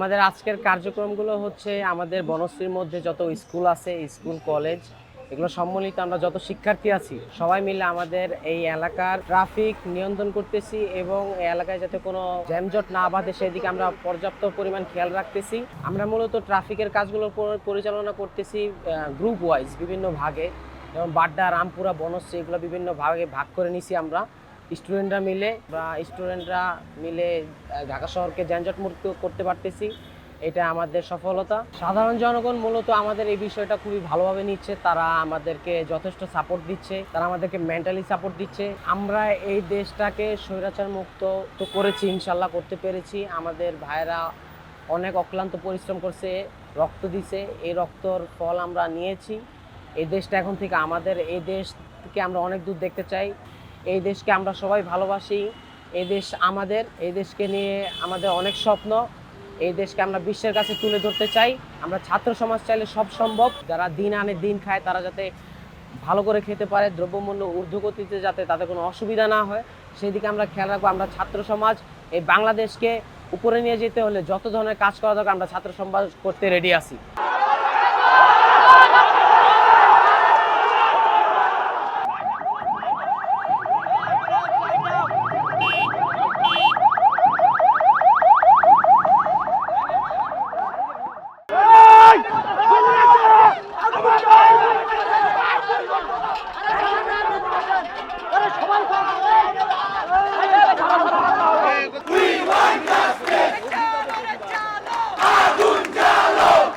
আমাদের আজকের কার্যক্রমগুলো হচ্ছে আমাদের বনশ্রীর মধ্যে যত স্কুল আছে, স্কুল, কলেজ, এগুলো সম্মিলিত আমরা যত শিক্ষার্থী আছি, সবাই মিলে আমাদের এই এলাকার ট্রাফিক নিয়ন্ত্রণ করতেছি এবং এই এলাকায় যাতে কোনো জ্যামজট না বাঁধে, সেদিকে আমরা পর্যাপ্ত পরিমাণ খেয়াল রাখতেছি। আমরা মূলত ট্রাফিকের কাজগুলো পরিচালনা করতেছি গ্রুপ ওয়াইজ বিভিন্ন ভাগে, যেমন বাড্ডা, রামপুরা, বনশ্রী, এগুলো বিভিন্ন ভাগে ভাগ করে নিছি আমরা। স্টুডেন্টরা মিলে বা স্টুডেন্টরা মিলে ঢাকা শহরকে যানজট মুক্ত করতে পারতেছি। এটা আমাদের সফলতা। সাধারণ জনগণ মূলত আমাদের এই বিষয়টা খুবই ভালোভাবে নিচ্ছে। তারা আমাদেরকে যথেষ্ট সাপোর্ট দিচ্ছে। তারা আমাদেরকে মেন্টালি সাপোর্ট দিচ্ছে। আমরা এই দেশটাকে স্বৈরাচার মুক্ত তো করেছি, ইনশাল্লাহ করতে পেরেছি। আমাদের ভাইয়েরা অনেক অক্লান্ত পরিশ্রম করছে, রক্ত দিছে। এই রক্তর ফল আমরা নিয়েছি। এই দেশটা এখন থেকে আমাদের, এই দেশকে আমরা অনেক দূর দেখতে চাই। এই দেশকে আমরা সবাই ভালোবাসি, এই দেশ আমাদের, এই দেশকে নিয়ে আমাদের অনেক স্বপ্ন, এই দেশকে আমরা বিশ্বের কাছে তুলে ধরতে চাই। আমরা ছাত্র সমাজ চাইলে সব সম্ভব। যারা দিন আনে দিন খায়, তারা যাতে ভালো করে খেতে পারে, দ্রব্যমূল্য ঊর্ধ্বগতিতে যাতে তাদের কোনো অসুবিধা না হয়। সেদিকে আমরা খেয়াল রাখব, আমরা ছাত্র সমাজ, এই বাংলাদেশকে উপরে নিয়ে যেতে হলে যত ধরনের কাজ করা দরকার, আমরা ছাত্র সমাজ করতে রেডি আছি।